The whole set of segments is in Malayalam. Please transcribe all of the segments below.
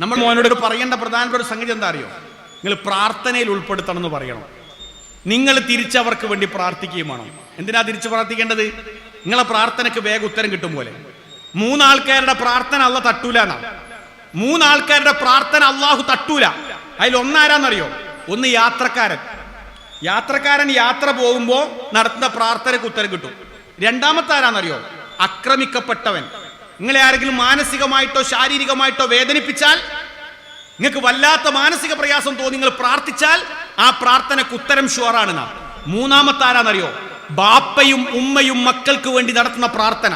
നമ്മൾ മോനോട് പറയേണ്ട പ്രധാനപ്പെട്ട ഒരു സംഗതി എന്താ അറിയോ? നിങ്ങൾ പ്രാർത്ഥനയിൽ ഉൾപ്പെടുത്തണം എന്ന് പറയണം. നിങ്ങൾ തിരിച്ചവർക്ക് വേണ്ടി പ്രാർത്ഥിക്കുകയും വേണം. എന്തിനാ തിരിച്ച് പ്രാർത്ഥിക്കേണ്ടത്? നിങ്ങളെ പ്രാർത്ഥനയ്ക്ക് വേഗം ഉത്തരം കിട്ടും പോലെ. മൂന്നാൾക്കാരുടെ പ്രാർത്ഥന അല്ല തട്ടൂല എന്നാണ് മൂന്നാൾക്കാരുടെ പ്രാർത്ഥന അള്ളാഹു തട്ടൂല. അതിൽ ഒന്നാരാന്നറിയോ? ഒന്ന് യാത്രക്കാരൻ. യാത്രക്കാരൻ യാത്ര പോകുമ്പോൾ നടത്തുന്ന പ്രാർത്ഥനയ്ക്ക് ഉത്തരം കിട്ടും. രണ്ടാമത്തെ ആരാന്നറിയോ ആക്രമിക്കപ്പെട്ടവൻ നിങ്ങളെ ആരെങ്കിലും മാനസികമായിട്ടോ ശാരീരികമായിട്ടോ വേദനിപ്പിച്ചാൽ നിങ്ങൾക്ക് വല്ലാത്ത മാനസിക പ്രയാസം തോന്നി നിങ്ങൾ പ്രാർത്ഥിച്ചാൽ ആ പ്രാർത്ഥനയ്ക്ക് ഉത്തരം ഷുവറാണ് നാം. മൂന്നാമത്തെ ആരാന്നറിയോ? ബാപ്പയും ഉമ്മയും മക്കൾക്ക് വേണ്ടി നടത്തുന്ന പ്രാർത്ഥന.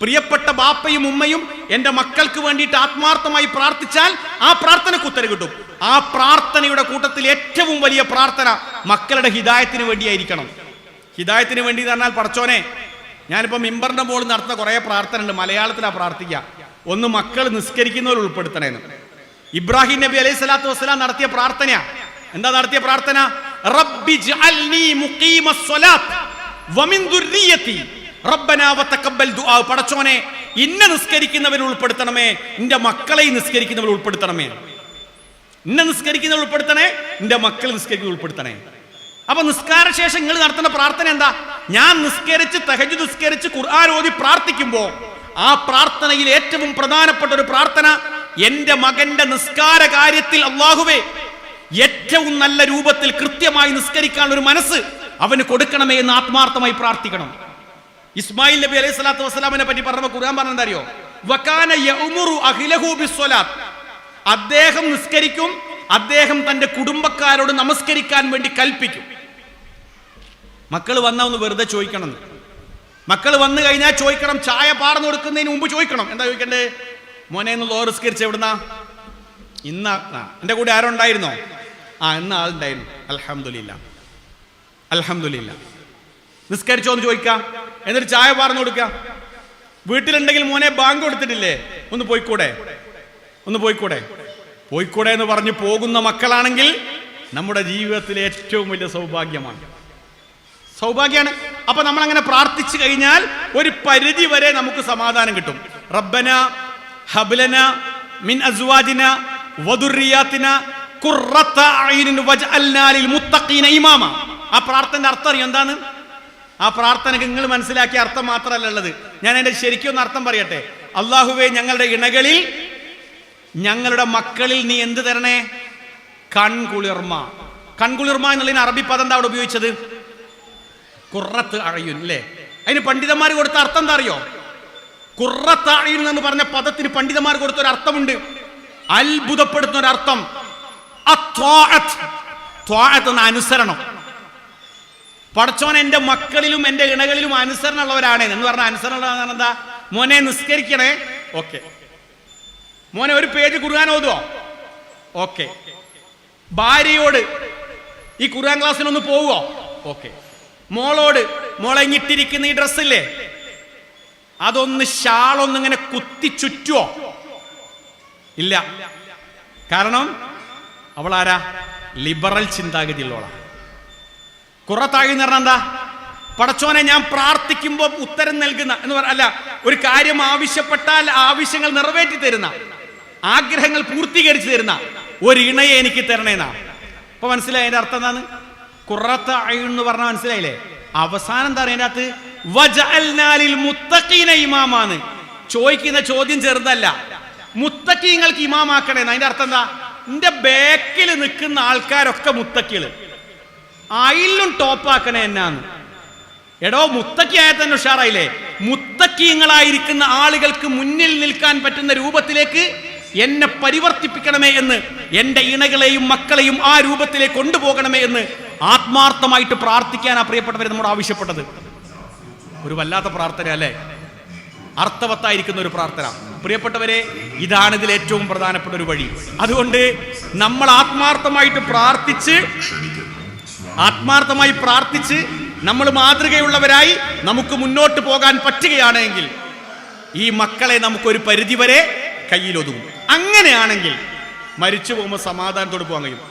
പ്രിയപ്പെട്ട ബാപ്പയും ഉമ്മയും എന്റെ മക്കൾക്ക് വേണ്ടിയിട്ട് ആത്മാർത്ഥമായി പ്രാർത്ഥിച്ചാൽ ആ പ്രാർത്ഥനയ്ക്ക് ഉത്തരം കിട്ടും. ആ പ്രാർത്ഥനയുടെ കൂട്ടത്തിൽ ഏറ്റവും വലിയ പ്രാർത്ഥന മക്കളുടെ ഹിതായത്തിന് വേണ്ടിയായിരിക്കണം. ഹിതായത്തിന് വേണ്ടി എന്ന് പറഞ്ഞാൽ പടച്ചോനെ ഞാനിപ്പോൾ മിമ്പറിന്റെ മുകളിൽ നടത്തുന്ന കുറേ പ്രാർത്ഥന ഉണ്ട് മലയാളത്തിലാണ് പ്രാർത്ഥിക്കുക ഒന്ന് മക്കൾ നിസ്കരിക്കുന്നവർ ഉൾപ്പെടുത്തണേന്ന്. ഇബ്രാഹിം നബി അലൈഹി സ്വലാത്തു വസ്സലാം നടത്തിയ പ്രാർത്ഥന എന്താ നടത്തിയ പ്രാർത്ഥന? റബ്ബി പടച്ചോനെ ഇന്ന നിസ്കരിക്കുന്നവർ ഉൾപ്പെടുത്തണമേ. നിന്റെ മക്കളെ നിസ്കരിക്കുന്നവർ ഉൾപ്പെടുത്തണമേ. ഇന്ന നിസ്കരിക്കുന്നവർ ഉൾപ്പെടുത്തണേ നിന്റെ മക്കളെ നിസ്കരിക്കുന്നവർ ഉൾപ്പെടുത്തണേ. അപ്പൊ നിസ്കാര ശേഷം നിങ്ങൾ നടത്തുന്ന പ്രാർത്ഥന എന്താ? ഞാൻ നിസ്കരിച്ച് തഹജു നിസ്കരിച്ച് ഖുർആൻ ഓതി പ്രാർത്ഥിക്കുമ്പോ ആ പ്രാർത്ഥനയിൽ ഏറ്റവും പ്രധാനപ്പെട്ട ഒരു പ്രാർത്ഥന എന്റെ മകന്റെ നിസ്കാര കാര്യത്തിൽ അള്ളാഹുവേ ഏറ്റവും നല്ല രൂപത്തിൽ കൃത്യമായി നിസ്കരിക്കാനുള്ള ഒരു മനസ്സ് അവന് കൊടുക്കണമേ എന്ന് ആത്മാർത്ഥമായി പ്രാർത്ഥിക്കണം. ഇസ്മായിൽ നബി അലൈഹി സ്വലാത്തു വസ്സലാമിനെ പറ്റി പറഞ്ഞപ്പോൾ ഖുർആൻ ബിസ്സലാത്ത് അദ്ദേഹം നിസ്കരിക്കും അദ്ദേഹം തന്റെ കുടുംബക്കാരോട് നമസ്കരിക്കാൻ വേണ്ടി കൽപ്പിക്കും. മക്കൾ വന്ന ഒന്ന് വെറുതെ ചോദിക്കണം. മക്കൾ വന്നു കഴിഞ്ഞാൽ ചോദിക്കണം ചായ പാർന്നു കൊടുക്കുന്നതിന് മുമ്പ് ചോദിക്കണം. എന്താ ചോദിക്കണ്ടേ? മോനെ ഒന്ന് ലോറിസ്കരിച്ച് എവിടുന്നാ? ഇന്ന എന്റെ കൂടെ ആരോ ഉണ്ടായിരുന്നോ ആ ഇന്ന ആളുണ്ടായിരുന്നു. അലഹമില്ല അലഹമില്ല നിസ്കരിച്ചോ എന്ന് ചോദിക്കാം. എന്നിട്ട് ചായ പാർന്നു കൊടുക്ക. വീട്ടിലുണ്ടെങ്കിൽ മോനെ ബാങ്ക് കൊടുത്തിട്ടില്ലേ? ഒന്ന് പോയിക്കൂടെ? ഒന്ന് പോയിക്കൂടെ? പോയിക്കൂടെ എന്ന് പറഞ്ഞ് പോകുന്ന മക്കളാണെങ്കിൽ നമ്മുടെ ജീവിതത്തിലെ ഏറ്റവും വലിയ സൗഭാഗ്യമാണ്. സൗഭാഗ്യമാണ് അപ്പൊ നമ്മൾ അങ്ങനെ പ്രാർത്ഥിച്ചു കഴിഞ്ഞാൽ ഒരു പരിധി വരെ നമുക്ക് സമാധാനം കിട്ടും. റബ്ബന ഹബ്ലന മിൻ അസ്വാജിന വദുറിയാത്തിന കുറത്ത മുത്തഖീന ഇമാമ. ആ പ്രാർത്ഥന അർത്ഥം അറിയോ? എന്താണ്? ആ പ്രാർത്ഥനയ്ക്ക് നിങ്ങൾ മനസ്സിലാക്കിയ അർത്ഥം മാത്രമല്ല ഉള്ളത്. ഞാൻ എന്റെ ശരിക്കും ഒന്ന് അർത്ഥം പറയട്ടെ. അള്ളാഹുവേ ഞങ്ങളുടെ ഇണകളിൽ ഞങ്ങളുടെ മക്കളിൽ നീ എന്ത് തരണേ? കൺകുളിർമ. കൺകുളിർമ എന്നുള്ളതിന് അറബി പദം എന്താ അവിടെ ഉപയോഗിച്ചത്? കുറത്ത് അഴയുൻ അല്ലേ? അതിന് പണ്ഡിതന്മാർ കൊടുത്ത അർത്ഥം എന്താ അറിയോ? കുറത്ത് അഴയുൻ എന്ന് പറഞ്ഞ പദത്തിന് പണ്ഡിതന്മാർ കൊടുത്ത ഒരു അർത്ഥമുണ്ട്. അത്ഭുതപ്പെടുത്തുന്ന ഒരു അർത്ഥം എന്ന അനുസരണം. പടച്ചോൻ എന്റെ മക്കളിലും എന്റെ ഇണകളിലും അനുസരണമുള്ളവരാണ്. എന്ന് പറഞ്ഞ അനുസരണ മോനെ നിസ്കരിക്കണേ. ഓക്കെ. മോനെ ഒരു പേജ് ഖുർആൻ ഓതുവോ? ഓക്കെ. ഭാര്യയോട് ഈ ഖുർആൻ ക്ലാസ്സിനൊന്ന് പോവുമോ ഓക്കെ. മോളോട് മോളെ ഇങ്ങിട്ടിരിക്കുന്ന ഈ ഡ്രസ്സില്ലേ? അതൊന്ന് ഷാളൊന്നിങ്ങനെ കുത്തി ചുറ്റുവോ? ഇല്ല. കാരണം അവൾ ആരാ ലിബറൽ ചിന്താഗതിയുള്ളവളാ. കുറത്താകി എന്ന് പറഞ്ഞാൽ എന്താ? പടച്ചോനെ ഞാൻ പ്രാർത്ഥിക്കുമ്പോൾ ഉത്തരം നൽകുന്ന എന്ന് പറ അല്ല ഒരു കാര്യം ആവശ്യപ്പെട്ടാൽ ആവശ്യങ്ങൾ നിറവേറ്റി തരുന്ന ആഗ്രഹങ്ങൾ പൂർത്തീകരിച്ചു തരുന്ന ഒരു ഇണയെ എനിക്ക് തരണേന്നാ. അപ്പൊ മനസ്സിലായി അതിന്റെ അർത്ഥം എന്താണ്? കുറത്ത എന്ന് പറഞ്ഞാൽ മനസ്സിലായില്ലേ? അവസാനം എന്താ അതിന്റെ അകത്ത്? വജഅൽനാലിൽ മുത്തഖീന ഇമാമാണ് ചോദിക്കുന്ന ചോദ്യം ചെറുതല്ല. മുത്തക്കീങ്ങൾക്ക് ഇമാമാക്കണേന്ന്. അതിന്റെ അർത്ഥം എന്താ? എന്റെ ബാക്കിൽ നിൽക്കുന്ന ആൾക്കാരൊക്കെ മുത്തക്കികൾ അയിലും ടോപ്പാക്കണേ എന്നാന്ന്. എടോ മുത്തക്കിയായ തന്നെ ഉഷാറായില്ലേ? മുത്തക്കീങ്ങളായിരിക്കുന്ന ആളുകൾക്ക് മുന്നിൽ നിൽക്കാൻ പറ്റുന്ന രൂപത്തിലേക്ക് എന്നെ പരിവർത്തിപ്പിക്കണമേ എന്ന് എന്റെ ഇണകളെയും മക്കളെയും ആ രൂപത്തിലേക്ക് കൊണ്ടുപോകണമേ എന്ന് ആത്മാർത്ഥമായിട്ട് പ്രാർത്ഥിക്കാൻ ആ പ്രിയപ്പെട്ടവരെ നമ്മോട് ആവശ്യപ്പെട്ടത്. ഒരു വല്ലാത്ത പ്രാർത്ഥന അല്ലേ? അർത്ഥവത്തായിരിക്കുന്ന ഒരു പ്രാർത്ഥന. പ്രിയപ്പെട്ടവരെ ഇതാണ് ഇതിൽ ഏറ്റവും പ്രധാനപ്പെട്ട ഒരു വഴി. അതുകൊണ്ട് നമ്മൾ ആത്മാർത്ഥമായിട്ട് പ്രാർത്ഥിച്ച് ആത്മാർത്ഥമായി പ്രാർത്ഥിച്ച് നമ്മൾ മാതൃകയുള്ളവരായി നമുക്ക് മുന്നോട്ട് പോകാൻ പറ്റുകയാണെങ്കിൽ ഈ മക്കളെ നമുക്കൊരു പരിധിവരെ കയ്യിലൊതുങ്ങും. അങ്ങനെയാണെങ്കിൽ മരിച്ചു പോകുമ്പോൾ സമാധാനത്തോട് പോകാൻ കഴിയും.